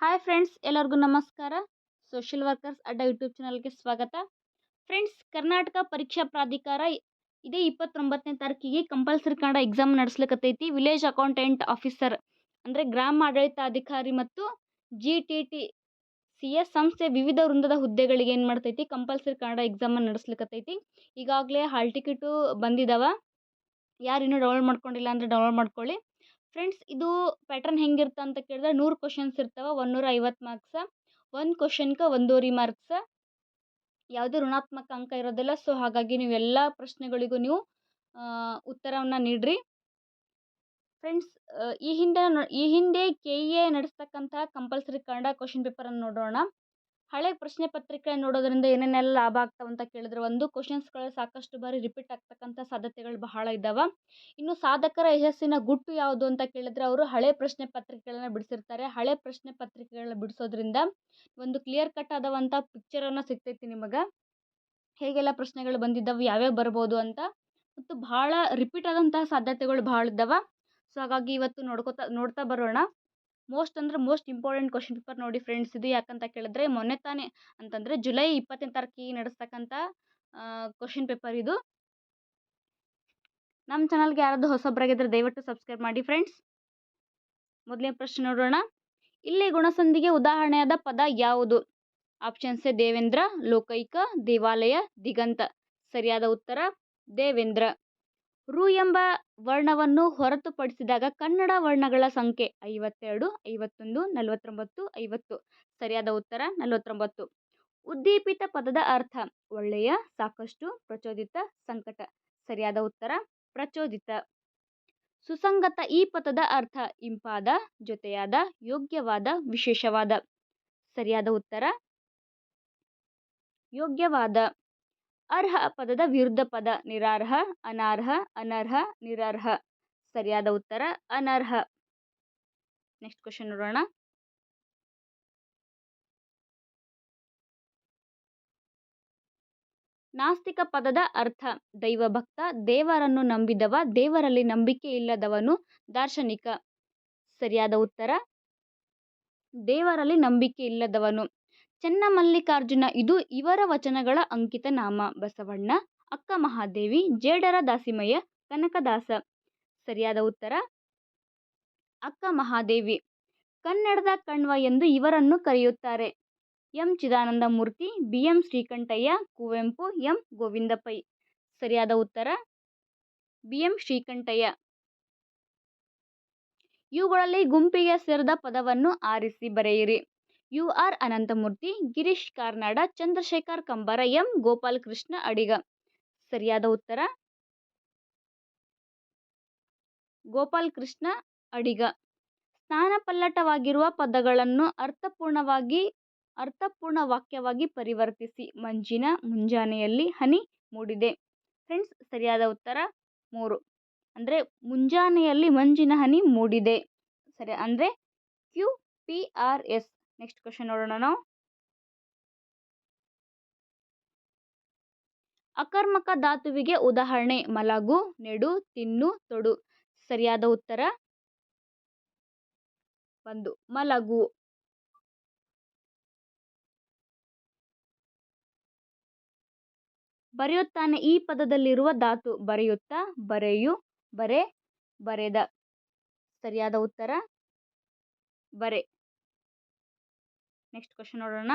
Hi friends ಎಲ್ಲರಿಗೂ ನಮಸ್ಕಾರ. Social workers ಅಡ್ಡ ಯೂಟ್ಯೂಬ್ ಚಾನಲ್ಗೆ ಸ್ವಾಗತ. ಫ್ರೆಂಡ್ಸ್ ಕರ್ನಾಟಕ ಪರೀಕ್ಷಾ ಪ್ರಾಧಿಕಾರ ಇದೇ ಇಪ್ಪತ್ತೊಂಬತ್ತನೇ ತಾರೀಕಿಗೆ ಕಂಪಲ್ಸರಿ ಕನ್ನಡ ಎಕ್ಸಾಮ್ ನಡೆಸ್ಲಿಕ್ಕತ್ತೈತಿ ವಿಲೇಜ್ ಅಕೌಂಟೆಂಟ್ ಆಫೀಸರ್ ಅಂದರೆ ಗ್ರಾಮ ಆಡಳಿತಾಧಿಕಾರಿ ಮತ್ತು G T T C S ಸಂಸ್ಥೆ ವಿವಿಧ ವೃಂದದ ಹುದ್ದೆಗಳಿಗೆ ಏನು ಮಾಡ್ತೈತಿ? ಕಂಪಲ್ಸರಿ ಕನ್ನಡ ಎಕ್ಸಾಮನ್ನು ನಡೆಸ್ಲಿಕ್ಕತ್ತೈತಿ ಈಗಾಗಲೇ ಹಾಲ್ ಟಿಕೆಟು ಬಂದಿದ್ದಾವೆ ಯಾರು ಇನ್ನೂ ಡೌನ್ಲೋಡ್ ಮಾಡ್ಕೊಂಡಿಲ್ಲ ಅಂದರೆ ಡೌನ್ಲೋಡ್ ಮಾಡ್ಕೊಳ್ಳಿ. ಫ್ರೆಂಡ್ಸ್, ಇದು ಪ್ಯಾಟರ್ನ್ ಹೆಂಗಿರುತ್ತೆ ಅಂತ ಕೇಳಿದ್ರೆ ನೂರು ಕ್ವಶನ್ಸ್ ಇರ್ತವೆ ಒಂದೂರ ಐವತ್ತು ಮಾರ್ಕ್ಸ ಒಂದು ಕ್ವಶನ್ಗೆ ಒಂದೂವರೆ ಮಾರ್ಕ್ಸ ಯಾವುದೇ ಋಣಾತ್ಮಕ ಅಂಕ ಇರೋದಿಲ್ಲ. ಸೊ ಹಾಗಾಗಿ ನೀವು ಎಲ್ಲ ಪ್ರಶ್ನೆಗಳಿಗೂ ನೀವು ಉತ್ತರವನ್ನು ನೀಡಿರಿ. ಫ್ರೆಂಡ್ಸ್ ಈ ಹಿಂದೆ ಈ ಹಿಂದೆ ಕೆ ಇ ಎ ನಡೆಸ್ತಕ್ಕಂಥ ಕಂಪಲ್ಸರಿ ಕನ್ನಡ ಕ್ವಶನ್ ಪೇಪರನ್ನು ನೋಡೋಣ. ಹಳೆ ಪ್ರಶ್ನೆ ಪತ್ರಿಕೆ ನೋಡೋದ್ರಿಂದ ಏನೇನೆಲ್ಲ ಲಾಭ ಆಗ್ತಾವೆ ಅಂತ ಕೇಳಿದ್ರೆ ಒಂದು ಕ್ವಶನ್ಸ್ಗಳು ಸಾಕಷ್ಟು ಬಾರಿ ರಿಪೀಟ್ ಆಗ್ತಕ್ಕಂಥ ಸಾಧ್ಯತೆಗಳು ಬಹಳ ಇದ್ದಾವೆ ಇನ್ನು ಸಾಧಕರ ಯಶಸ್ಸಿನ ಗುಟ್ಟು ಯಾವುದು ಅಂತ ಕೇಳಿದ್ರೆ ಅವರು ಹಳೆ ಪ್ರಶ್ನೆ ಪತ್ರಿಕೆಗಳನ್ನ ಬಿಡಿಸಿರ್ತಾರೆ. ಹಳೆ ಪ್ರಶ್ನೆ ಪತ್ರಿಕೆಗಳನ್ನ ಬಿಡಿಸೋದ್ರಿಂದ ಒಂದು ಕ್ಲಿಯರ್ ಕಟ್ ಆದವಂಥ ಪಿಕ್ಚರನ್ನು ಸಿಗ್ತೈತಿ ನಿಮಗೆ. ಹೇಗೆಲ್ಲ ಪ್ರಶ್ನೆಗಳು ಬಂದಿದ್ದಾವೆ, ಯಾವ್ಯಾವ ಬರ್ಬೋದು ಅಂತ ಮತ್ತು ಭಾಳ ರಿಪೀಟ್ ಆದಂತಹ ಸಾಧ್ಯತೆಗಳು ಭಾಳ ಇದ್ದಾವೆ. ಸೊ ಹಾಗಾಗಿ ಇವತ್ತು ನೋಡ್ಕೋತಾ, ನೋಡ್ತಾ ಬರೋಣ. ಮೋಸ್ಟ್ ಅಂದರೆ ಮೋಸ್ಟ್ ಇಂಪಾರ್ಟೆಂಟ್ ಕ್ವಶನ್ ಪೇಪರ್ ನೋಡಿ ಫ್ರೆಂಡ್ಸ್ ಇದು ಯಾಕಂತ ಕೇಳಿದ್ರೆ ಮೊನ್ನೆ ತಾನೇ ಅಂತಂದರೆ ಜುಲೈ ಇಪ್ಪತ್ತನೇ ತಾರೀಕಿಗೆ ನಡೆಸ್ತಕ್ಕಂಥ ಕ್ವಶನ್ ಪೇಪರ್ ಇದು. ನಮ್ಮ ಚಾನಲ್ಗೆ ಯಾರಾದರೂ ಹೊಸಬ್ರಾಗಿದ್ದರೆ ದಯವಿಟ್ಟು ಸಬ್ಸ್ಕ್ರೈಬ್ ಮಾಡಿ ಫ್ರೆಂಡ್ಸ್. ಮೊದಲನೇ ಪ್ರಶ್ನೆ ನೋಡೋಣ. ಇಲ್ಲಿ ಗುಣಸಂಧಿಗೆ ಉದಾಹರಣೆಯಾದ ಪದ ಯಾವುದು? ಆಪ್ಷನ್ಸ್ ದೇವೇಂದ್ರ, ಲೋಕೈಕ, ದೇವಾಲಯ, ದಿಗಂತ. ಸರಿಯಾದ ಉತ್ತರ, ದೇವೇಂದ್ರ. ರು ಎಂಬ ವರ್ಣವನ್ನು ಹೊರತುಪಡಿಸಿದಾಗ ಕನ್ನಡ ವರ್ಣಗಳ ಸಂಖ್ಯೆ ಐವತ್ತೆರಡು, ಐವತ್ತೊಂದು, ನಲವತ್ತೊಂಬತ್ತು, ಐವತ್ತು. ಸರಿಯಾದ ಉತ್ತರ ನಲವತ್ತೊಂಬತ್ತು. ಉದ್ದೀಪಿತ ಪದದ ಅರ್ಥ ಒಳ್ಳೆಯ, ಸಾಕಷ್ಟು, ಪ್ರಚೋದಿತ, ಸಂಕಟ. ಸರಿಯಾದ ಉತ್ತರ ಪ್ರಚೋದಿತ. ಸುಸಂಗತ ಈ ಪದದ ಅರ್ಥ ಇಂಪಾದ, ಜೊತೆಯಾದ, ಯೋಗ್ಯವಾದ, ವಿಶೇಷವಾದ. ಸರಿಯಾದ ಉತ್ತರ ಯೋಗ್ಯವಾದ. ಅರ್ಹ ಪದದ ವಿರುದ್ಧ ಪದ, ನಿರಾರ್ಹ, ಅನಾರ್ಹ, ಅನರ್ಹ, ನಿರರ್ಹ. ಸರಿಯಾದ ಉತ್ತರ, ಅನರ್ಹ. ನೆಕ್ಸ್ಟ್ ಕ್ವಶನ್ ನೋಡೋಣ. ನಾಸ್ತಿಕ ಪದದ ಅರ್ಥ ದೈವಭಕ್ತ ದೇವರನ್ನು ನಂಬಿದವ, ದೇವರಲ್ಲಿ ನಂಬಿಕೆ ಇಲ್ಲದವನು ದಾರ್ಶನಿಕ. ಸರಿಯಾದ ಉತ್ತರ, ದೇವರಲ್ಲಿ ನಂಬಿಕೆ ಇಲ್ಲದವನು. ಚೆನ್ನಮಲ್ಲಿಕಾರ್ಜುನ, ಇದು ಇವರ ವಚನಗಳ ಅಂಕಿತ ನಾಮ. ಬಸವಣ್ಣ, ಅಕ್ಕ ಮಹಾದೇವಿ, ಜೇಡರ ದಾಸಿಮಯ್ಯ, ಕನಕದಾಸ. ಸರಿಯಾದ ಉತ್ತರ? ಅಕ್ಕ ಮಹಾದೇವಿ. ಕನ್ನಡದ ಕಣ್ವ ಎಂದು ಇವರನ್ನು ಕರೆಯುತ್ತಾರೆ. M. Chidananda Murthy B. M. Srikantaiah, Kuvempu, M. Govinda Pai ಸರಿಯಾದ ಉತ್ತರ? ಬಿ. ಎಂ. ಶ್ರೀಕಂಠಯ್ಯ. ಇವುಗಳಲ್ಲಿ ಗುಂಪಿಗೆ ಸೇರಿದ ಪದವನ್ನು ಆರಿಸಿ ಬರೆಯಿರಿ. U R Ananthamurthy, Girish Karnad, Chandrashekhar Kambar, M. Gopalakrishna Adiga. ಸರಿಯಾದ ಉತ್ತರ? ಗೋಪಾಲಕೃಷ್ಣ ಅಡಿಗ. ಸ್ಥಾನಪಲ್ಲಟವಾಗಿರುವ ಪದಗಳನ್ನು ಅರ್ಥಪೂರ್ಣವಾಗಿ, ಅರ್ಥಪೂರ್ಣ ವಾಕ್ಯವಾಗಿ ಪರಿವರ್ತಿಸಿ. ಮಂಜಿನ ಮುಂಜಾನೆಯಲ್ಲಿ ಹನಿ ಮೂಡಿದೆ. ಫ್ರೆಂಡ್ಸ್, ಸರಿಯಾದ ಉತ್ತರ? ಮೂರು. ಅಂದರೆ ಮುಂಜಾನೆಯಲ್ಲಿ ಮಂಜಿನ ಹನಿ ಮೂಡಿದೆ. ಸರಿ, ಅಂದರೆ Q P R S next question ನೋಡೋಣ ನಾವು. ಅಕರ್ಮಕ ಧಾತುವಿಗೆ ಉದಾಹರಣೆ, ಮಲಗು, ನೆಡು, ತಿನ್ನು, ತೊಡು. ಸರಿಯಾದ ಉತ್ತರ? ಒಂದು, ಮಲಗು. ಬರೆಯುತ್ತಾನೆ ಈ ಪದದಲ್ಲಿರುವ ಧಾತು, ಬರೆಯುತ್ತಾ, ಬರೆಯು, ಬರೆ, ಬರೆದ. ಸರಿಯಾದ ಉತ್ತರ? ಬರೆ. ನೆಕ್ಸ್ಟ್ ಕ್ವಶನ್ ನೋಡೋಣ.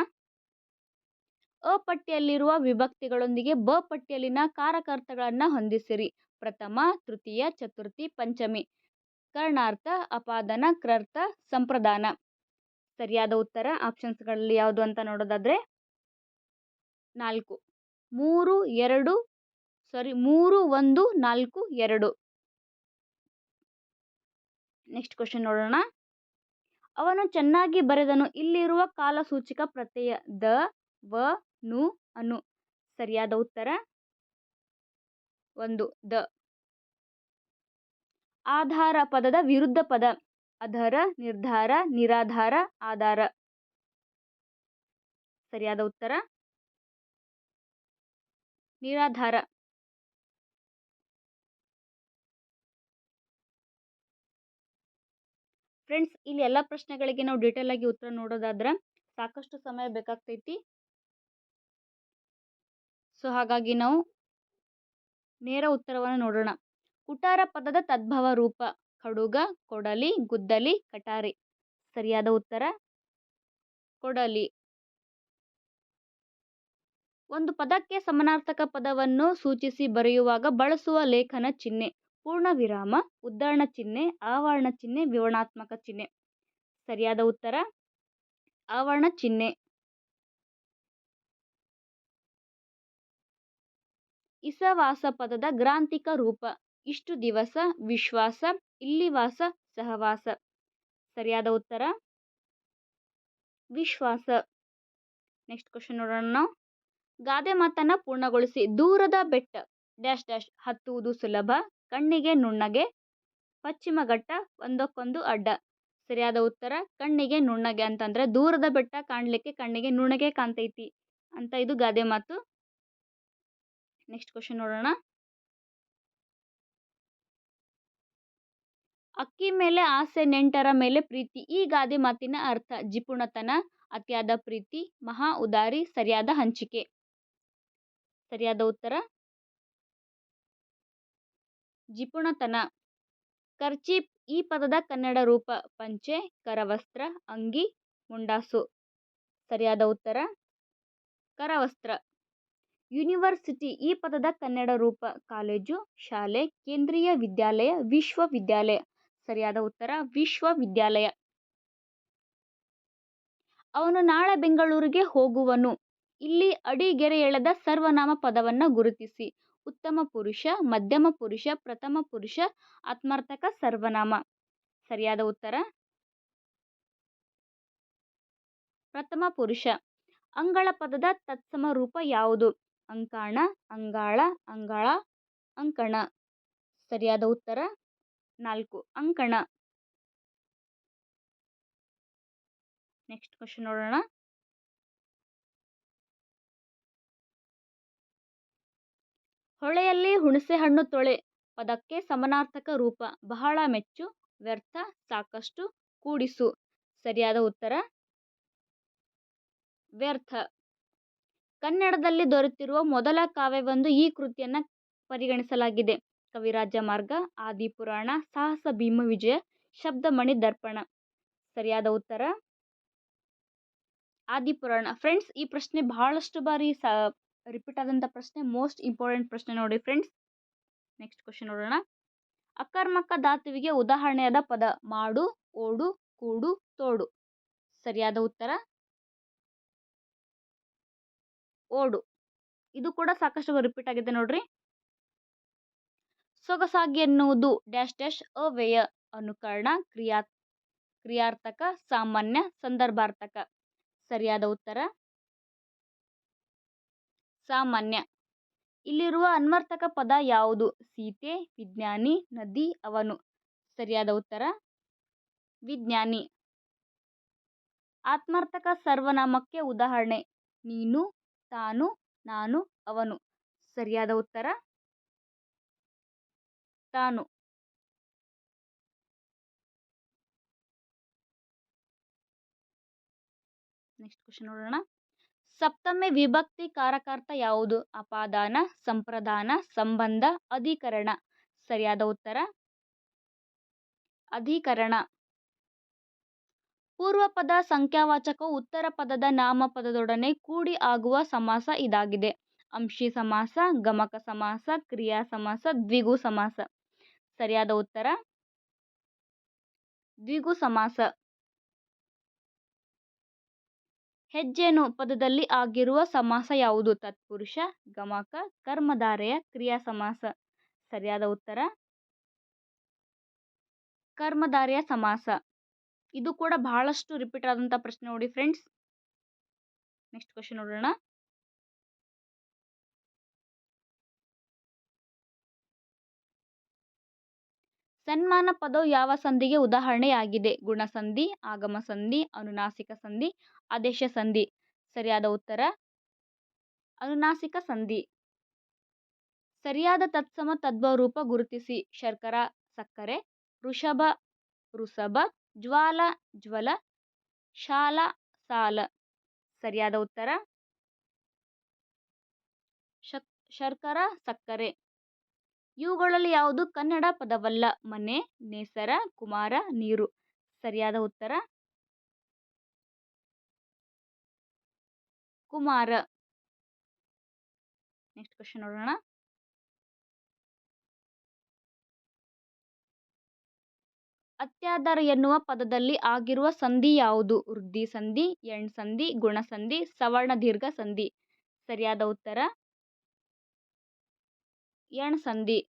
ಅ ಪಟ್ಟಿಯಲ್ಲಿರುವ ವಿಭಕ್ತಿಗಳೊಂದಿಗೆ ಬ ಪಟ್ಟಿಯಲ್ಲಿನ ಕಾರಕಾರ್ಥಗಳನ್ನು ಹೊಂದಿಸಿರಿ. ಪ್ರಥಮ, ತೃತೀಯ, ಚತುರ್ಥಿ, ಪಂಚಮಿ. ಕರ್ಣಾರ್ಥ, ಅಪಾದನ ಕ್ರರ್ಥ ಸಂಪ್ರದಾನ. ಸರಿಯಾದ ಉತ್ತರ ಆಪ್ಷನ್ಸ್ಗಳಲ್ಲಿ ಯಾವುದು ಅಂತ ನೋಡೋದಾದರೆ ನಾಲ್ಕು. ಮೂರು, ಎರಡು ಸಾರಿ ಮೂರು, ಒಂದು, ನಾಲ್ಕು, ಎರಡು. ನೆಕ್ಸ್ಟ್ ಕ್ವಶನ್ ನೋಡೋಣ. ಅವನು ಚೆನ್ನಾಗಿ ಬರೆದನು. ಇಲ್ಲಿರುವ ಕಾಲಸೂಚಕ ಪ್ರತ್ಯಯ ದ, ವ, ನು, ಅನು. ಸರಿಯಾದ ಉತ್ತರ? ಒಂದು. ದ. ಆಧಾರ ಪದದ ವಿರುದ್ಧ ಪದ. ಅಧರ ನಿರ್ಧಾರ, ನಿರಾಧಾರ, ಆಧಾರ. ಸರಿಯಾದ ಉತ್ತರ? ನಿರಾಧಾರ. ಫ್ರೆಂಡ್ಸ್ ಇಲ್ಲಿ ಎಲ್ಲ ಪ್ರಶ್ನೆಗಳಿಗೆ ನಾವು ಡೀಟೇಲ್ ಆಗಿ ಉತ್ತರ ನೋಡೋದಾದ್ರೆ ಸಾಕಷ್ಟು ಸಮಯ ಬೇಕಾಗ್ತೈತಿ. ಸೊ ಹಾಗಾಗಿ ನಾವು ನೇರ ಉತ್ತರವನ್ನು ನೋಡೋಣ. ಕುಟಾರ ಪದದ ತದ್ಭವ ರೂಪ ಖಡುಗ ಕೊಡಲಿ, ಗುದ್ದಲಿ, ಕಟಾರಿ. ಸರಿಯಾದ ಉತ್ತರ? ಕೊಡಲಿ. ಒಂದು ಪದಕ್ಕೆ ಸಮನಾರ್ಥಕ ಪದವನ್ನು ಸೂಚಿಸಿ ಬರೆಯುವಾಗ ಬಳಸುವ ಲೇಖನ ಚಿಹ್ನೆ. ಪೂರ್ಣ ವಿರಾಮ ಉದ್ಧರಣ ಚಿಹ್ನೆ, ಆವರಣ ಚಿಹ್ನೆ, ವಿವರಣಾತ್ಮಕ ಚಿಹ್ನೆ. ಸರಿಯಾದ ಉತ್ತರ? ಆವರಣ ಚಿಹ್ನೆ. ಇಸವಾಸ ಪದದ ಗ್ರಾಂಥಿಕ ರೂಪ. ಇಷ್ಟು ದಿವಸ ವಿಶ್ವಾಸ, ಇಲ್ಲಿವಾಸ, ಸಹವಾಸ. ಸರಿಯಾದ ಉತ್ತರ? ವಿಶ್ವಾಸ. ನೆಕ್ಸ್ಟ್ ಕ್ವಶನ್ ನೋಡೋಣ ನಾವು. ಗಾದೆ ಮಾತನ್ನ ಪೂರ್ಣಗೊಳಿಸಿ ದೂರದ ಬೆಟ್ಟ. ಡ್ಯಾಶ್ ಡ್ಯಾಶ್ ಹತ್ತುವುದು ಸುಲಭ. ಕಣ್ಣಿಗೆ ನುಣ್ಣಗೆ, ಪಶ್ಚಿಮ ಘಟ್ಟ ಒಂದಕ್ಕೊಂದು ಅಡ್ಡ. ಸರಿಯಾದ ಉತ್ತರ, ಕಣ್ಣಿಗೆ ನುಣ್ಣಗೆ ಅಂತಂದ್ರೆ ದೂರದ ಬೆಟ್ಟ ಕಾಣಲಿಕ್ಕೆ ಕಣ್ಣಿಗೆ ನುಣ್ಣಗೆ ಕಾಣ್ತೈತಿ ಅಂತ ಇದು ಗಾದೆ ಮಾತು. ನೆಕ್ಸ್ಟ್ ಕ್ವಶನ್ ನೋಡೋಣ. ಅಕ್ಕಿ ಮೇಲೆ ಆಸೆ, ನೆಂಟರ ಮೇಲೆ ಪ್ರೀತಿ, ಈ ಗಾದೆ ಮಾತಿನ ಅರ್ಥ. ಜಿಪುಣತನ, ಅತಿಯಾದ ಪ್ರೀತಿ, ಮಹಾ ಉದಾರಿ, ಸರಿಯಾದ ಹಂಚಿಕೆ. ಸರಿಯಾದ ಉತ್ತರ? ಜಿಪುಣತನ. ಕರ್ಚೀಪ್ ಈ ಪದದ ಕನ್ನಡ ರೂಪ. ಪಂಚೆ, ಕರವಸ್ತ್ರ, ಅಂಗಿ, ಮುಂಡಾಸು. ಸರಿಯಾದ ಉತ್ತರ? ಕರವಸ್ತ್ರ. ಯೂನಿವರ್ಸಿಟಿ ಈ ಪದದ ಕನ್ನಡ ರೂಪ. ಕಾಲೇಜು, ಶಾಲೆ, ಕೇಂದ್ರೀಯ ವಿದ್ಯಾಲಯ, ವಿಶ್ವವಿದ್ಯಾಲಯ. ಸರಿಯಾದ ಉತ್ತರ? ವಿಶ್ವವಿದ್ಯಾಲಯ. ಅವನು ನಾಳೆ ಬೆಂಗಳೂರಿಗೆ ಹೋಗುವನು. ಇಲ್ಲಿ ಅಡಿಗೆರೆ ಎಳೆದ ಸರ್ವನಾಮ ಪದವನ್ನು ಗುರುತಿಸಿ. ಉತ್ತಮ ಪುರುಷ, ಮಧ್ಯಮ ಪುರುಷ, ಪ್ರಥಮ ಪುರುಷ, ಆತ್ಮಾರ್ಥಕ, ಸರ್ವನಾಮ. ಸರಿಯಾದ ಉತ್ತರ? ಪ್ರಥಮ ಪುರುಷ. ಅಂಗಳ ಪದದ ತತ್ಸಮ ರೂಪ ಯಾವುದು? ಅಂಕಾಣ, ಅಂಗಾಳ ಅಂಗಾಳ, ಅಂಕಣ. ಸರಿಯಾದ ಉತ್ತರ? ನಾಲ್ಕು. ಅಂಕಣ. ನೆಕ್ಸ್ಟ್ ಕ್ವಶನ್ ನೋಡೋಣ. ಹೊಳೆಯಲ್ಲಿ ಹುಣಸೆ ಹಣ್ಣು ತೊಳೆ, ಪದಕ್ಕೆ ಸಮಾನಾರ್ಥಕ ರೂಪ. ಬಹಳ ಮೆಚ್ಚು, ವ್ಯರ್ಥ, ಸಾಕಷ್ಟು ಕೂಡಿಸು. ಸರಿಯಾದ ಉತ್ತರ? ವ್ಯರ್ಥ. ಕನ್ನಡದಲ್ಲಿ ದೊರೆತಿರುವ ಮೊದಲ ಕಾವ್ಯವೊಂದು ಈ ಕೃತಿಯನ್ನು ಪರಿಗಣಿಸಲಾಗಿದೆ. ಕವಿರಾಜ ಮಾರ್ಗ ಆದಿಪುರಾಣ ಸಾಹಸ ಭೀಮ ವಿಜಯ ಶಬ್ದಮಣಿ ದರ್ಪಣ. ಸರಿಯಾದ ಉತ್ತರ? ಆದಿಪುರಾಣ ಫ್ರೆಂಡ್ಸ್, ಈ ಪ್ರಶ್ನೆ ಬಹಳಷ್ಟು ಬಾರಿ ಸ ರಿಪೀಟ್ ಆದಂಥ ಪ್ರಶ್ನೆ ಮೋಸ್ಟ್ ಇಂಪಾರ್ಟೆಂಟ್ ಪ್ರಶ್ನೆ ನೋಡಿ ಫ್ರೆಂಡ್ಸ್ ನೆಕ್ಸ್ಟ್ ಕ್ವಶನ್ ನೋಡೋಣ. ಅಕರ್ಮಕ ಧಾತುವಿಗೆ ಉದಾಹರಣೆಯಾದ ಪದ ಮಾಡು, ಓಡು, ಕೂಡು, ತೋಡು. ಸರಿಯಾದ ಉತ್ತರ? ಓಡು. ಇದು ಕೂಡ ಸಾಕಷ್ಟು ರಿಪೀಟ್ ಆಗಿದೆ ನೋಡ್ರಿ. ಸೊಗಸಾಗಿ ಎನ್ನುವುದು ಡ್ಯಾಶ್ ಡ್ಯಾಶ್ ಅವ್ಯಯ ಅನುಕರಣ, ಕ್ರಿಯಾ, ಕ್ರಿಯಾರ್ಥಕ, ಸಾಮಾನ್ಯ, ಸಂದರ್ಭಾರ್ಥಕ. ಸರಿಯಾದ ಉತ್ತರ? ಸಾಮಾನ್ಯ. ಇಲ್ಲಿರುವ ಅನ್ವರ್ಥಕ ಪದ ಯಾವುದು? ಸೀತೆ, ವಿಜ್ಞಾನಿ, ನದಿ, ಅವನು. ಸರಿಯಾದ ಉತ್ತರ? ವಿಜ್ಞಾನಿ. ಆತ್ಮಾರ್ಥಕ ಸರ್ವನಾಮಕ್ಕೆ ಉದಾಹರಣೆ. ನೀನು, ತಾನು, ನಾನು, ಅವನು. ಸರಿಯಾದ ಉತ್ತರ? ತಾನು. ನೆಕ್ಸ್ಟ್ ಕ್ವಶನ್ ನೋಡೋಣ. ಸಪ್ತಮಿ ವಿಭಕ್ತಿ ಕಾರಕಾರ್ಥ ಯಾವುದು? ಅಪಾದಾನ, ಸಂಪ್ರದಾನ, ಸಂಬಂಧ, ಅಧಿಕರಣ. ಸರಿಯಾದ ಉತ್ತರ? ಅಧಿಕರಣ. ಪೂರ್ವ ಪದ ಸಂಖ್ಯಾವಾಚಕವು ಉತ್ತರ ಪದದ ನಾಮಪದದೊಡನೆ ಕೂಡಿ ಆಗುವ ಸಮಾಸ ಇದಾಗಿದೆ. ಅಂಶಿ ಸಮಾಸ, ಗಮಕ ಸಮಾಸ, ಕ್ರಿಯಾ ಸಮಾಸ, ದ್ವಿಗು ಸಮಾಸ. ಸರಿಯಾದ ಉತ್ತರ? ದ್ವಿಗು ಸಮಾಸ. ಹೆಜ್ಜೆನು ಪದದಲ್ಲಿ ಆಗಿರುವ ಸಮಾಸ ಯಾವುದು? ತತ್ಪುರುಷ, ಗಮಕ, ಕರ್ಮಧಾರೆಯ ಕ್ರಿಯಾ ಸಮಾಸ. ಸರಿಯಾದ ಉತ್ತರ? ಕರ್ಮಧಾರೆಯ ಸಮಾಸ. ಇದು ಕೂಡ ಬಹಳಷ್ಟು ರಿಪೀಟ್ ಆದಂಥ ಪ್ರಶ್ನೆ ನೋಡಿ ಫ್ರೆಂಡ್ಸ್ ನೆಕ್ಸ್ಟ್ ಕ್ವಶನ್ ನೋಡೋಣ. ಸನ್ಮಾನ ಪದವು ಯಾವ ಸಂಧಿಗೆ ಉದಾಹರಣೆಯಾಗಿದೆ? ಗುಣಸಂಧಿ, ಆಗಮ ಸಂಧಿ, ಅನುನಾಸಿಕ ಸಂಧಿ, ಆದೇಶ ಸಂಧಿ. ಸರಿಯಾದ ಉತ್ತರ? ಅನುನಾಸಿಕ ಸಂಧಿ. ಸರಿಯಾದ ತತ್ಸಮ ತದ್ಭವ ರೂಪ ಗುರುತಿಸಿ. ಶರ್ಕರ, ಸಕ್ಕರೆ ಋಷಭ ಋಷಭ ಜ್ವಾಲ, ಜ್ವಲ, ಶಾಲ, ಸಾಲ. ಸರಿಯಾದ ಉತ್ತರ? ಶರ್ಕರ, ಸಕ್ಕರೆ. ಇವುಗಳಲ್ಲಿ ಯಾವುದು? ಕನ್ನಡ ಪದವಲ್ಲ. ಮನೆ, ನೇಸರ, ಕುಮಾರ, ನೀರು. ಸರಿಯಾದ ಉತ್ತರ? ಕುಮಾರ. ನೆಕ್ಸ್ಟ್ ಕ್ವಶನ್ ನೋಡೋಣ. ಅತ್ಯಾದರ ಎನ್ನುವ ಪದದಲ್ಲಿ ಆಗಿರುವ ಸಂಧಿ ಯಾವುದು? ವೃದ್ಧಿ ಸಂಧಿ, ಎಣ್ ಸಂಧಿ, ಗುಣ ಸಂಧಿ ಸವರ್ಣ ದೀರ್ಘ ಸಂಧಿ. ಸರಿಯಾದ ಉತ್ತರ? ಎಣ್ ಸಂಧಿ.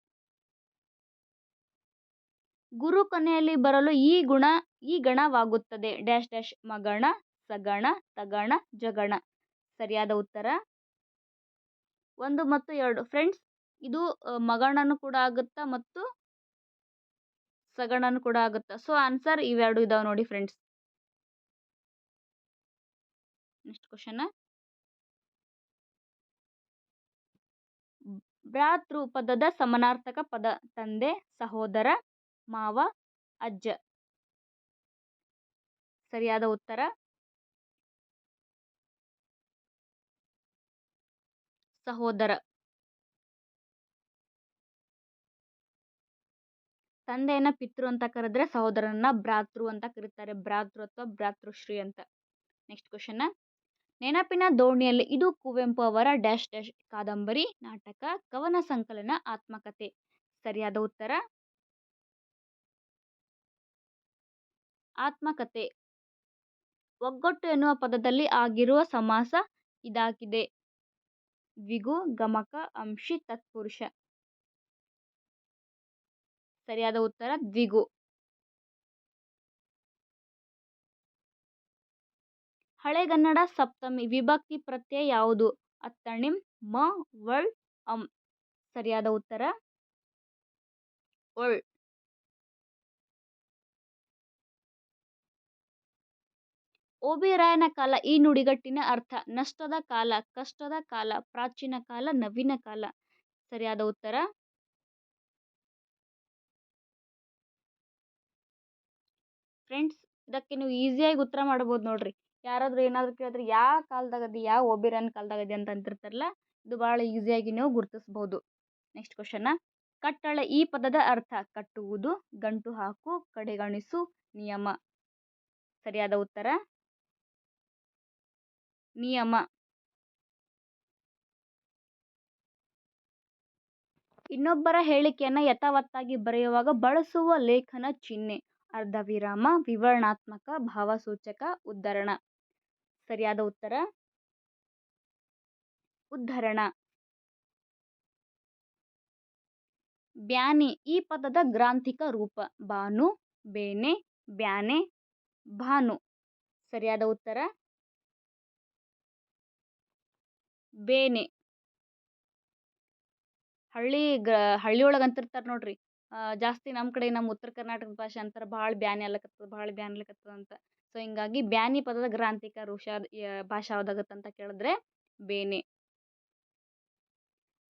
ಗುರು ಕೊನೆಯಲ್ಲಿ ಬರಲು ಈ ಗುಣ, ಈ ಗಣವಾಗುತ್ತದೆ. Dash dash ಮಗಣ, ಸಗಣ, ತಗಣ, ಜಗಣ. ಸರಿಯಾದ ಉತ್ತರ? ಒಂದು ಮತ್ತು ಎರಡು. ಫ್ರೆಂಡ್ಸ್, ಇದು ಮಗಣನು ಕೂಡ ಆಗುತ್ತಾ ಮತ್ತು ಸಗಣನು ಕೂಡ ಆಗುತ್ತಾ? ಸೊ, ಆನ್ಸರ್ ಇವೆರಡು ಇದಾವೆ ನೋಡಿ ಫ್ರೆಂಡ್ಸ್. Next question. ಭ್ರಾತೃ ಪದದ ಸಮಾನಾರ್ಥಕ ಪದ ತಂದೆ, ಸಹೋದರ, ಮಾವ, ಅಜ್ಜ. ಸರಿಯಾದ ಉತ್ತರ? ಸಹೋದರ. ತಂದೆಯನ್ನ ಪಿತೃ ಅಂತ ಕರೆದ್ರೆ ಸಹೋದರನ ಭ್ರಾತೃ ಅಂತ ಕರೀತಾರೆ. ಭ್ರಾತೃ ಅಥವಾ ಭ್ರಾತೃಶ್ರೀ ಅಂತ. ನೆಕ್ಸ್ಟ್ ಕ್ವಶನ್ ನೆನಪಿನ ದೋಣಿಯಲ್ಲಿ ಇದು ಕುವೆಂಪು ಅವರ ಡ್ಯಾಶ್ ಡ್ಯಾಶ್ ಕಾದಂಬರಿ, ನಾಟಕ, ಕವನ ಸಂಕಲನ, ಆತ್ಮಕಥೆ. ಸರಿಯಾದ ಉತ್ತರ? ಆತ್ಮಕಥೆ. ಒಗ್ಗಟ್ಟು ಎನ್ನುವ ಪದದಲ್ಲಿ ಆಗಿರುವ ಸಮಾಸ ಇದಾಗಿದೆ. ದ್ವಿಗು ಗಮಕ, ಅಂಶಿ, ತತ್ಪುರುಷ. ಸರಿಯಾದ ಉತ್ತರ? ದ್ವಿಗು. ಹಳೆಗನ್ನಡ ಸಪ್ತಮಿ ವಿಭಕ್ತಿ ಪ್ರತ್ಯಯ ಯಾವುದು? ಅತ್ತಣಿಂ ಮ ವಳ್ ಅಂ. ಸರಿಯಾದ ಉತ್ತರ? ಒಳ್ ಓಬಿರಾಯನ ಕಾಲ ಈ ನುಡಿಗಟ್ಟಿನ ಅರ್ಥ ನಷ್ಟದ ಕಾಲ ಕಷ್ಟದ ಕಾಲ ಪ್ರಾಚೀನ ಕಾಲ ನವೀನ ಕಾಲ. ಸರಿಯಾದ ಉತ್ತರ? ಫ್ರೆಂಡ್ಸ್ ಇದಕ್ಕೆ ನೀವು ಈಸಿಯಾಗಿ ಉತ್ತರ ಮಾಡ್ಬೋದು ನೋಡ್ರಿ. ಯಾರಾದರೂ ಏನಾದರೂ ಕೇಳಿದ್ರೆ ಯಾವ ಕಾಲದಾಗದಿ ಯಾವ ಓಬಿರಾಯನ ಅದು ಅಂತ ಅಂತಿರ್ತಾರಲ್ಲ, ಇದು ಭಾಳ ಈಸಿಯಾಗಿ ನೀವು ಗುರುತಿಸ್ಬೋದು. ನೆಕ್ಸ್ಟ್ ಕ್ವಶನ್ ಕಟ್ಟಳ ಈ ಪದದ ಅರ್ಥ, ಕಟ್ಟುವುದು, ಗಂಟು ಹಾಕು, ಕಡೆಗಣಿಸು, ನಿಯಮ. ಸರಿಯಾದ ಉತ್ತರ? ನಿಯಮ. ಇನ್ನೊಬ್ಬರ ಹೇಳಿಕೆಯನ್ನು ಯಥಾವತ್ತಾಗಿ ಬರೆಯುವಾಗ ಬಳಸುವ ಲೇಖನ ಚಿಹ್ನೆ ಅರ್ಧ ವಿರಾಮ ವಿವರಣಾತ್ಮಕ, ಭಾವಸೂಚಕ, ಉದ್ಧರಣ. ಸರಿಯಾದ ಉತ್ತರ? ಉದ್ಧರಣ. ಬ್ಯಾನಿ, ಈ ಪದದ ಗ್ರಾಂಥಿಕ ರೂಪ. ಬಾನು, ಬೇನೆ, ಬ್ಯಾನೆ, ಭಾನು. ಸರಿಯಾದ ಉತ್ತರ? ಬೇನೆ. ಹಳ್ಳಿ ಗ್ರ ಹಳ್ಳಿ ಒಳಗೆ ಅಂತಿರ್ತಾರೆ ನೋಡ್ರಿ ಜಾಸ್ತಿ ನಮ್ಮ ಕಡೆ ನಮ್ಮ ಉತ್ತರ ಕರ್ನಾಟಕದ ಭಾಷೆ ಅಂತಾರೆ, ಭಾಳ ಬ್ಯಾನೆ ಅಲ್ಲಕತ್ತದ, ಭಾಳ ಬ್ಯಾನೆ ಅಲ್ಲಕತ್ತದ ಅಂತ. ಸೊ, ಹಿಂಗಾಗಿ ಬ್ಯಾನಿ ಪದದ ಗ್ರಾಂಥಿಕ ರುಷ ಯಾವ್ದಾಗತ್ತೆ ಅಂತ ಕೇಳಿದ್ರೆ ಬೇನೆ.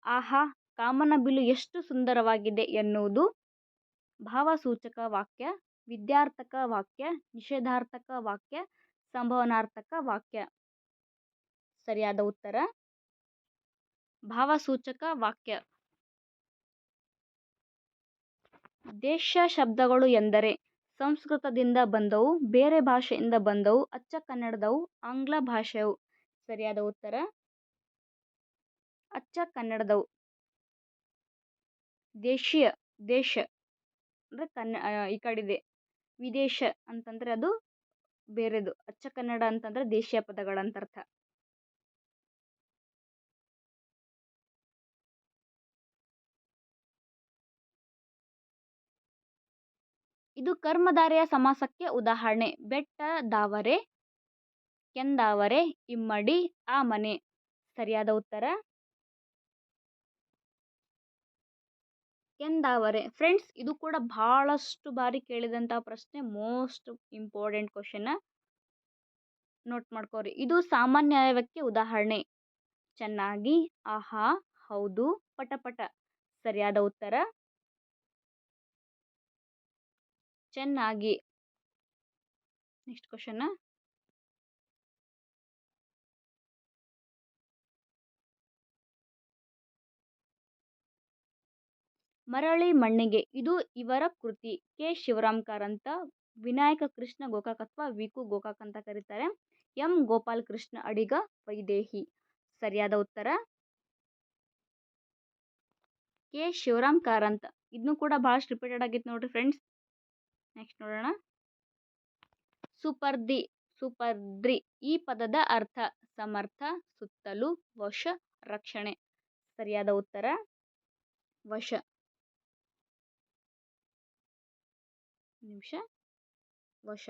ಆಹಾ ಕಾಮನಬಿಲ್ಲು ಎಷ್ಟು ಸುಂದರವಾಗಿದೆ ಎನ್ನುವುದು ಭಾವಸೂಚಕ ವಾಕ್ಯ, ವಿದ್ಯಾರ್ಥಕ ವಾಕ್ಯ, ನಿಷೇಧಾರ್ಥಕ ವಾಕ್ಯ, ಸಂಭವನಾರ್ಥಕ ವಾಕ್ಯ. ಸರಿಯಾದ ಉತ್ತರ? ಭಾವಸೂಚಕ ವಾಕ್ಯ. ದೇಶ ಶಬ್ದಗಳು ಎಂದರೆ ಸಂಸ್ಕೃತದಿಂದ ಬಂದವು, ಬೇರೆ ಭಾಷೆಯಿಂದ ಬಂದವು, ಅಚ್ಚ ಕನ್ನಡದವು, ಆಂಗ್ಲ ಭಾಷೆಯವು. ಸರಿಯಾದ ಉತ್ತರ? ಅಚ್ಚ ಕನ್ನಡದವು. ದೇಶೀಯ, ದೇಶ. ಅಂದರೆ ಕನ್ನ ಈ ಕಡೆದೆ. ವಿದೇಶ ಅಂತಂದರೆ ಅದು ಬೇರೆದು. ಅಚ್ಚ ಕನ್ನಡ ಅಂತಂದರೆ ದೇಶೀಯ ಪದಗಳಂತ ಇದು ಕರ್ಮಧಾರಯ ಸಮಾಸಕ್ಕೆ ಉದಾಹರಣೆ. ಬೆಟ್ಟದಾವರೆ ಕೆಂದಾವರೆ ಇಮ್ಮಡಿ, ಆ ಮನೆ. ಸರಿಯಾದ ಉತ್ತರ? ಕೆಂದಾವರೆ ಫ್ರೆಂಡ್ಸ್, ಇದು ಕೂಡ ಬಹಳಷ್ಟು ಬಾರಿ ಕೇಳಿದಂಥ ಪ್ರಶ್ನೆ, ಮೋಸ್ಟ್ ಇಂಪಾರ್ಟೆಂಟ್ ಕ್ವಶನ್. ನೋಟ್ ಮಾಡ್ಕೋರಿ. ಇದು ಸಾಮಾನ್ಯಕ್ಕೆ ಉದಾಹರಣೆ. ಚೆನ್ನಾಗಿ, ಆಹಾ, ಹೌದು, ಪಟಪಟ. ಸರಿಯಾದ ಉತ್ತರ? ಚೆನ್ನಾಗಿ ನೆಕ್ಸ್ಟ್ ಕ್ವಶನ್? ಮರಳಿ ಮಣ್ಣಿಗೆ ಇದು ಇವರ ಕೃತಿ. ಕೆ. ಶಿವರಾಮ್ ಕಾರಂತ ವಿನಾಯಕ ಕೃಷ್ಣ ಗೋಕಾಕ್ ಅಥವಾ ವಿಕು ಗೋಕಾಕ್ ಅಂತ ಕರೀತಾರೆ. ಎಂ. ಗೋಪಾಲ್ ಕೃಷ್ಣ ಅಡಿಗ, ವೈದೇಹಿ. ಸರಿಯಾದ ಉತ್ತರ? ಕೆ. ಶಿವರಾಮ್ ಕಾರಂತ ಇದನ್ನು ಕೂಡ ಭಾಳಷ್ಟು ರಿಪೀಟೆಡ್ ಆಗಿತ್ತು ನೋಡ್ರಿ ಫ್ರೆಂಡ್ಸ್ ನೆಕ್ಸ್ಟ್ ನೋಡೋಣ. ಸುಪರ್ದಿ, ಸುಪರ್ದ್ರಿ ಈ ಪದದ ಅರ್ಥ ಸಮರ್ಥ, ಸುತ್ತಲು ವಶ, ರಕ್ಷಣೆ. ಸರಿಯಾದ ಉತ್ತರ? ವಶ. ನಿಮಿಷ. ವಶ.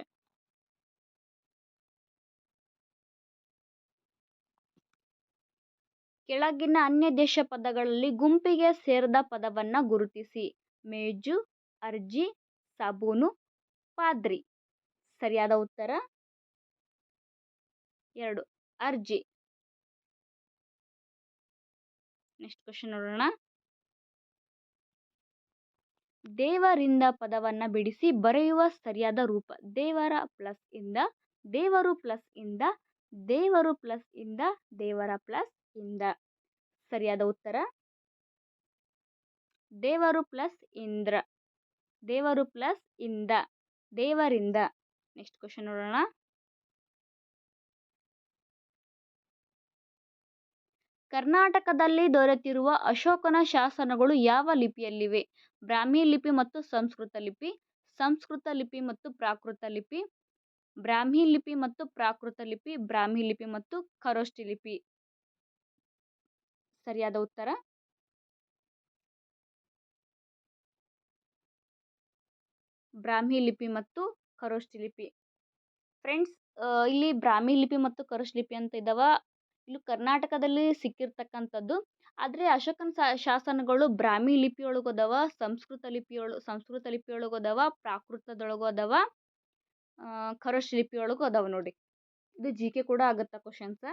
ಕೆಳಗಿನ ಅನ್ಯ ದೇಶ ಪದಗಳಲ್ಲಿ ಗುಂಪಿಗೆ ಸೇರಿದ ಪದವನ್ನ ಗುರುತಿಸಿ. ಮೇಜು, ಅರ್ಜಿ, ಸಾಬೂನು ಪಾದ್ರಿ. ಸರಿಯಾದ ಉತ್ತರ? ಎರಡು. ಅರ್ಜಿ. ನೆಕ್ಸ್ಟ್ ಕ್ವಶನ್ ನೋಡೋಣ. ದೇವರಿಂದ ಪದವನ್ನ ಬಿಡಿಸಿ ಬರೆಯುವ ಸರಿಯಾದ ರೂಪ. ದೇವರ ಪ್ಲಸ್ ಇಂದ ದೇವರು ಪ್ಲಸ್ ಇಂದ ದೇವರು ಪ್ಲಸ್ ಇಂದ ದೇವರ ಪ್ಲಸ್ ಇಂದ. ಸರಿಯಾದ ಉತ್ತರ? ದೇವರು ಪ್ಲಸ್ ಇಂದ್ರ. ದೇವರು ಪ್ಲಸ್ ಇಂದ. ದೇವರಿಂದ. ನೆಕ್ಸ್ಟ್ ಕ್ವಶನ್ ನೋಡೋಣ. ಕರ್ನಾಟಕದಲ್ಲಿ ದೊರೆತಿರುವ ಅಶೋಕನ ಶಾಸನಗಳು ಯಾವ ಲಿಪಿಯಲ್ಲಿವೆ? ಬ್ರಾಹ್ಮಿ ಲಿಪಿ ಮತ್ತು ಸಂಸ್ಕೃತ ಲಿಪಿ ಸಂಸ್ಕೃತ ಲಿಪಿ ಮತ್ತು ಪ್ರಾಕೃತ ಲಿಪಿ, ಬ್ರಾಹ್ಮಿ ಲಿಪಿ ಮತ್ತು ಪ್ರಾಕೃತ ಲಿಪಿ, ಬ್ರಾಹ್ಮಿ ಲಿಪಿ ಮತ್ತು ಖರೋಷ್ಠಿ ಲಿಪಿ. ಸರಿಯಾದ ಉತ್ತರ? ಬ್ರಾಹ್ಮಿ ಲಿಪಿ ಮತ್ತು ಖರೋಷ್ಠಿ ಲಿಪಿ. ಫ್ರೆಂಡ್ಸ್ ಇಲ್ಲಿ ಬ್ರಾಹ್ಮಿ ಲಿಪಿ ಮತ್ತು ಖರೋಷ್ಠಿ ಲಿಪಿ ಅಂತ ಇದ್ದಾವೆ ಇಲ್ಲಿ ಕರ್ನಾಟಕದಲ್ಲಿ ಸಿಕ್ಕಿರ್ತಕ್ಕಂಥದ್ದು. ಆದರೆ ಅಶೋಕನ ಶಾಸನಗಳು ಬ್ರಾಹ್ಮಿ ಲಿಪಿಯೊಳಗೆ ಸಂಸ್ಕೃತ ಲಿಪಿಯೊಳ, ಸಂಸ್ಕೃತ ಲಿಪಿಯೊಳಗೆ ಅದಾವ, ಪ್ರಾಕೃತದೊಳಗೂ ಅದಾವ ಖರೋಷ್ಠಿ ಲಿಪಿಯೊಳಗೂ ಅದಾವ ನೋಡಿ. ಇದು ಜಿ ಕೆ ಕೂಡ ಆಗುತ್ತೆ ಕ್ವಶನ್ಸ್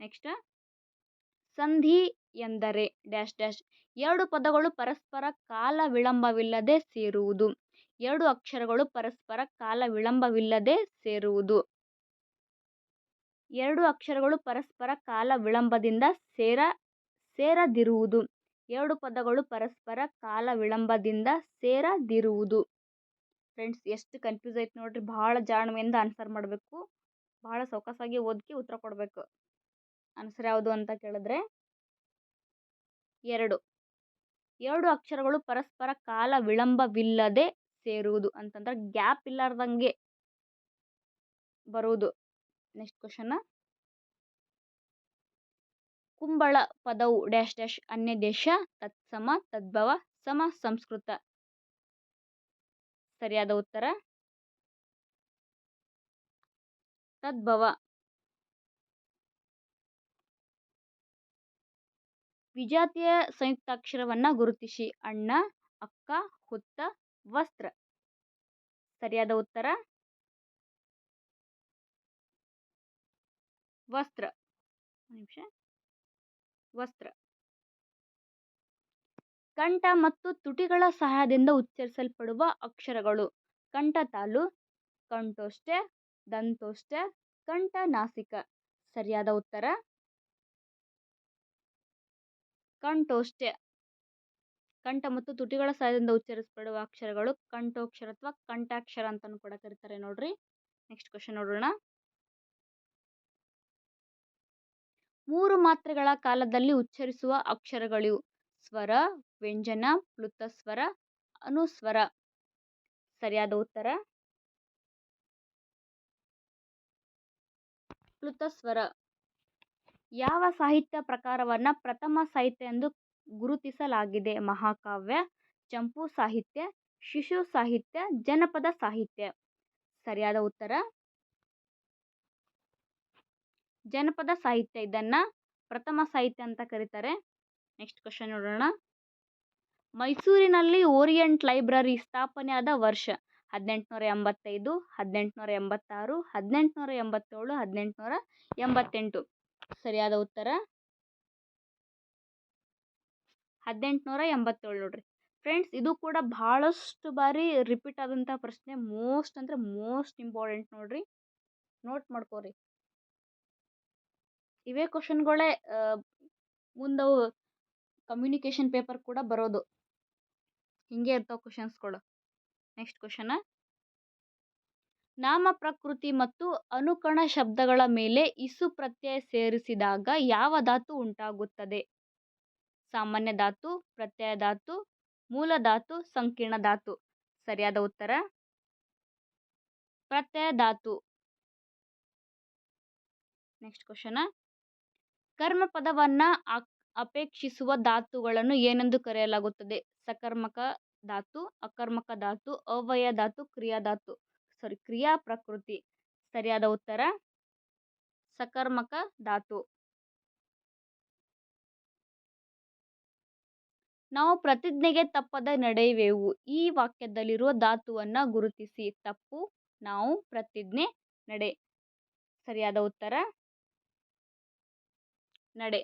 ನೆಕ್ಸ್ಟ್ ಸಂಧಿ ಎಂದರೆ ಡ್ಯಾಶ್ ಡ್ಯಾಶ್ ಎರಡು ಪದಗಳು ಪರಸ್ಪರ ಕಾಲ ವಿಳಂಬವಿಲ್ಲದೆ ಸೇರುವುದು. ಎರಡು ಅಕ್ಷರಗಳು ಪರಸ್ಪರ ಕಾಲ ವಿಳಂಬವಿಲ್ಲದೆ ಸೇರುವುದು. ಎರಡು ಅಕ್ಷರಗಳು ಪರಸ್ಪರ ಕಾಲ ವಿಳಂಬದಿಂದ ಸೇರ, ಸೇರದಿರುವುದು. ಎರಡು ಪದಗಳು ಪರಸ್ಪರ ಕಾಲ ವಿಳಂಬದಿಂದ ಸೇರದಿರುವುದು. ಫ್ರೆಂಡ್ಸ್ ಎಷ್ಟು ಕನ್ಫ್ಯೂಸ್ ಐತೆ ನೋಡ್ರಿ. ಭಾಳ ಜಾಣ್ಮೆಯಿಂದ ಆನ್ಸರ್ ಮಾಡಬೇಕು. ಭಾಳ ಸೌಕಸಾಗಿ ಓದ್ಕೆ ಉತ್ತರ ಕೊಡಬೇಕು. ಆನ್ಸರ್ ಯಾವುದು ಅಂತ ಕೇಳಿದ್ರೆ, ಎರಡು. ಎರಡು ಅಕ್ಷರಗಳು ಪರಸ್ಪರ ಕಾಲ ವಿಳಂಬವಿಲ್ಲದೆ ಸೇರುವುದು ಅಂತಂದ್ರೆ ಗ್ಯಾಪ್ ಇಲ್ಲಾರ್ದಂಗೆ ಬರುವುದು ನೆಕ್ಸ್ಟ್ ಕ್ವಶನ್ ಕುಂಬಳ ಪದವು ಡ್ಯಾಶ್ ಡ್ಯಾಶ್ ಅನ್ಯ ದೇಶ ತತ್ಸಮ ತದ್ಭವ ಸಮ ಸಂಸ್ಕೃತ. ಸರಿಯಾದ ಉತ್ತರ? ತದ್ಭವ. ವಿಜಾತಿಯ ಸಂಯುಕ್ತಾಕ್ಷರವನ್ನ ಗುರುತಿಸಿ. ಅಣ್ಣ, ಅಕ್ಕ, ಹುತ್ತ ವಸ್ತ್ರ. ಸರಿಯಾದ ಉತ್ತರ? ವಸ್ತ್ರ. ನಿಮಿಷ. ವಸ್ತ್ರ. ಕಂಠ ಮತ್ತು ತುಟಿಗಳ ಸಹಾಯದಿಂದ ಉಚ್ಚರಿಸಲ್ಪಡುವ ಅಕ್ಷರಗಳು. ಕಂಠತಾಲು ಕಂಠೋಷ್ಟೆ ದಂತೋಷ್ಟೆ ಕಂಠ ನಾಸಿಕ. ಸರಿಯಾದ ಉತ್ತರ? ಕಂಠೋಷ್ಟೆ ಕಂಠ ಮತ್ತು ತುಟಿಗಳ ಸಹಾಯದಿಂದ ಉಚ್ಚರಿಸಲ್ಪಡುವ ಅಕ್ಷರಗಳು ಕಂಠೋಕ್ಷರ ಅಥವಾ ಕಂಠಾಕ್ಷರ ಅಂತಲೂ ಕೂಡ ಕರೀತಾರೆ ನೋಡ್ರಿ. ನೆಕ್ಸ್ಟ್ ಕ್ವಶನ್ ನೋಡೋಣ. ಮೂರು ಮಾತ್ರೆಗಳ ಕಾಲದಲ್ಲಿ ಉಚ್ಚರಿಸುವ ಅಕ್ಷರಗಳು ಸ್ವರ, ವ್ಯಂಜನ ಪ್ಲುತಸ್ವರ ಅನುಸ್ವರ. ಸರಿಯಾದ ಉತ್ತರ? ಪ್ಲುತಸ್ವರ ಯಾವ ಸಾಹಿತ್ಯ ಪ್ರಕಾರವನ್ನ ಪ್ರಥಮ ಸಾಹಿತ್ಯ ಎಂದು ಗುರುತಿಸಲಾಗಿದೆ. ಮಹಾಕಾವ್ಯ, ಚಂಪು ಸಾಹಿತ್ಯ, ಶಿಶು ಸಾಹಿತ್ಯ, ಜನಪದ ಸಾಹಿತ್ಯ. ಸರಿಯಾದ ಉತ್ತರ? ಜನಪದ ಸಾಹಿತ್ಯ ಇದನ್ನ ಪ್ರಥಮ ಸಾಹಿತ್ಯ ಅಂತ ಕರೀತಾರೆ. ನೆಕ್ಸ್ಟ್ ಕ್ವಶನ್ ನೋಡೋಣ. ಮೈಸೂರಿನಲ್ಲಿ ಓರಿಯೆಂಟ್ ಲೈಬ್ರರಿ ಸ್ಥಾಪನೆಯಾದ ವರ್ಷ, ಹದಿನೆಂಟುನೂರ ಎಂಬತ್ತೈದು, ಹದಿನೆಂಟುನೂರ ಎಂಬತ್ತಾರು, ಹದಿನೆಂಟುನೂರ ಎಂಬತ್ತೇಳು, ಹದಿನೆಂಟುನೂರ ಎಂಬತ್ತೆಂಟು. ಸರಿಯಾದ ಉತ್ತರ? ಹದಿನೆಂಟುನೂರ ಎಂಬತ್ತೇಳು ನೋಡ್ರಿ. ಫ್ರೆಂಡ್ಸ್ ಇದು ಕೂಡ ಭಾಳಷ್ಟು ಬಾರಿ ರಿಪೀಟ್ ಆದಂಥ ಪ್ರಶ್ನೆ ಮೋಸ್ಟ್ ಅಂದರೆ ಮೋಸ್ಟ್ ಇಂಪಾರ್ಟೆಂಟ್ ನೋಡ್ರಿ. ನೋಟ್ ಮಾಡ್ಕೋರಿ. ಇವೇ ಕ್ವಶನ್ಗಳೇ ಮುಂದವು ಕಮ್ಯುನಿಕೇಷನ್ ಪೇಪರ್ ಕೂಡ ಬರೋದು. ಹಿಂಗೆ ಇರ್ತಾವೆ ಕ್ವಶನ್ಸ್ಗಳು ನೆಕ್ಸ್ಟ್ ಕ್ವಶನ ನಾಮ, ಪ್ರಕೃತಿ ಮತ್ತು ಅನುಕರಣ ಶಬ್ದಗಳ ಮೇಲೆ ಇಸು ಪ್ರತ್ಯಯ ಸೇರಿಸಿದಾಗ ಯಾವ ಧಾತು ಉಂಟಾಗುತ್ತದೆ? ಸಾಮಾನ್ಯ ಧಾತು, ಪ್ರತ್ಯಯ ಧಾತು, ಮೂಲ ಧಾತು, ಸಂಕೀರ್ಣ ಧಾತು. ಸರಿಯಾದ ಉತ್ತರ? ಪ್ರತ್ಯಯ ಧಾತು. ನೆಕ್ಸ್ಟ್ ಕ್ವಶನ ಕರ್ಮ ಪದವನ್ನ ಅಪೇಕ್ಷಿಸುವ ಧಾತುಗಳನ್ನು ಏನೆಂದು ಕರೆಯಲಾಗುತ್ತದೆ? ಸಕರ್ಮಕ ಧಾತು, ಅಕರ್ಮಕ ಧಾತು ಅವಯ ಧಾತು ಕ್ರಿಯಾಧಾತು ಸಾರಿ ಕ್ರಿಯಾ ಪ್ರಕೃತಿ. ಸರಿಯಾದ ಉತ್ತರ? ಸಕರ್ಮಕ ಧಾತು. ನಾವು ಪ್ರತಿಜ್ಞೆಗೆ ತಪ್ಪದೆ ನಡೆಯುವೆವು ಈ ವಾಕ್ಯದಲ್ಲಿರುವ ಧಾತುವನ್ನು ಗುರುತಿಸಿ. ತಪ್ಪು, ನಾವು ಪ್ರತಿಜ್ಞೆ ನಡೆ. ಸರಿಯಾದ ಉತ್ತರ? ನಡೆ.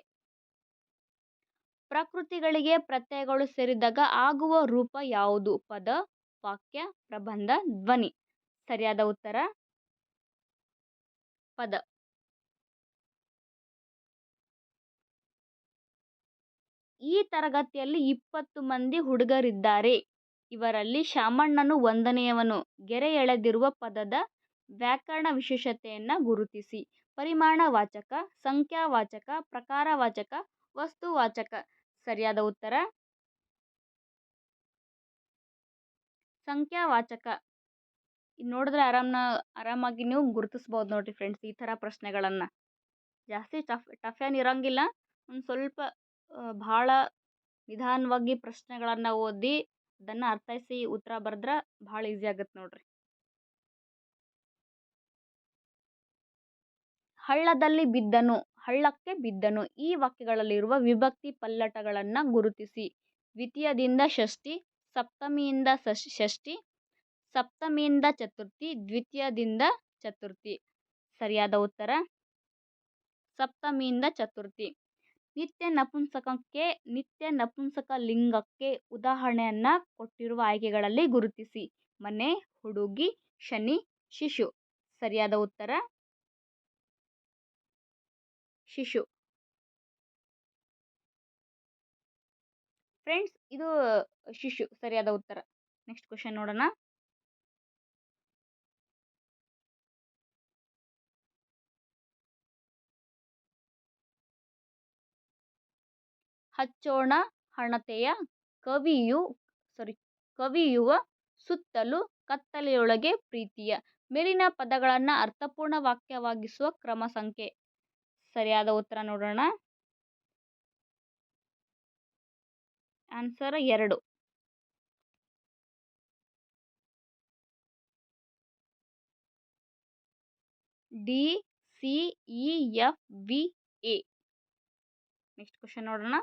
ಪ್ರಕೃತಿಗಳಿಗೆ ಪ್ರತ್ಯಯಗಳು ಸೇರಿದಾಗ ಆಗುವ ರೂಪ ಯಾವುದು? ಪದ, ವಾಕ್ಯ, ಪ್ರಬಂಧ, ಧ್ವನಿ. ಸರಿಯಾದ ಉತ್ತರ? ಪದ. ಈ ತರಗತಿಯಲ್ಲಿ ಇಪ್ಪತ್ತು ಮಂದಿ ಹುಡುಗರಿದ್ದಾರೆ. ಇವರಲ್ಲಿ ಶಾಮಣ್ಣನು ಒಂದನೆಯವನು. ಗೆರೆ ಎಳೆದಿರುವ ಪದದ ವ್ಯಾಕರಣ ವಿಶೇಷತೆಯನ್ನು ಗುರುತಿಸಿ. ಪರಿಮಾಣವಾಚಕ ಸಂಖ್ಯಾವಾಚಕ ಪ್ರಕಾರವಾಚಕ ವಸ್ತುವಾಚಕ ಸರಿಯಾದ ಉತ್ತರ? ಸಂಖ್ಯಾವಾಚಕ ವಾಚಕ. ನೋಡಿದ್ರೆ ಆರಾಮ್ನ, ಆರಾಮಾಗಿ ನೀವು ಗುರುತಿಸ್ಬೋದು ನೋಡಿ ಫ್ರೆಂಡ್ಸ್ ಈ ಥರ ಪ್ರಶ್ನೆಗಳನ್ನು. ಜಾಸ್ತಿ ಟಫ್ ಟಫ್ ಏನು ಇರೋಂಗಿಲ್ಲ. ಒಂದು ಸ್ವಲ್ಪ ಭಾಳ ನಿಧಾನವಾಗಿ ಪ್ರಶ್ನೆಗಳನ್ನು ಓದಿ ಅದನ್ನು ಅರ್ಥೈಸಿ ಉತ್ತರ ಬರೆದ್ರೆ ಭಾಳ ಈಸಿ ಆಗತ್ತೆ ನೋಡಿರಿ. ಹಳ್ಳದಲ್ಲಿ ಬಿದ್ದನು, ಹಳ್ಳಕ್ಕೆ ಬಿದ್ದನು, ಈ ವಾಕ್ಯಗಳಲ್ಲಿರುವ ವಿಭಕ್ತಿ ಪಲ್ಲಟಗಳನ್ನು ಗುರುತಿಸಿ. ದ್ವಿತೀಯದಿಂದ ಷಷ್ಠಿ, ಸಪ್ತಮಿಯಿಂದ ಷಷ್ಠಿ, ಸಪ್ತಮಿಯಿಂದ ಚತುರ್ಥಿ, ದ್ವಿತೀಯದಿಂದ ಚತುರ್ಥಿ. ಸರಿಯಾದ ಉತ್ತರ? ಸಪ್ತಮಿಯಿಂದ ಚತುರ್ಥಿ. ನಿತ್ಯ ನಪುಂಸಕಕ್ಕೆ, ನಿತ್ಯ ನಪುಂಸಕ ಲಿಂಗಕ್ಕೆ ಉದಾಹರಣೆಯನ್ನ ಕೊಟ್ಟಿರುವ ಆಯ್ಕೆಗಳಲ್ಲಿ ಗುರುತಿಸಿ. ಮನೆ, ಹುಡುಗಿ, ಶನಿ, ಶಿಶು. ಸರಿಯಾದ ಉತ್ತರ? ಶಿಶು. ಫ್ರೆಂಡ್ಸ್, ಇದು ಶಿಶು. ಸರಿಯಾದ ಉತ್ತರ. ನೆಕ್ಸ್ಟ್ ಕ್ವಶನ್ ನೋಡೋಣ. ಹಚ್ಚೋಣ ಹಣತೆಯ ಕವಿಯು ಸಾರಿ ಕವಿಯುವ ಸುತ್ತಲೂ ಕತ್ತಲೆಯೊಳಗೆ ಪ್ರೀತಿಯ. ಮೇಲಿನ ಪದಗಳನ್ನು ಅರ್ಥಪೂರ್ಣ ವಾಕ್ಯವಾಗಿಸುವ ಕ್ರಮ ಸಂಖ್ಯೆ. ಸರಿಯಾದ ಉತ್ತರ ನೋಡೋಣ. ಆನ್ಸರ್ ಎರಡು. D C E F V A next question ನೋಡೋಣ.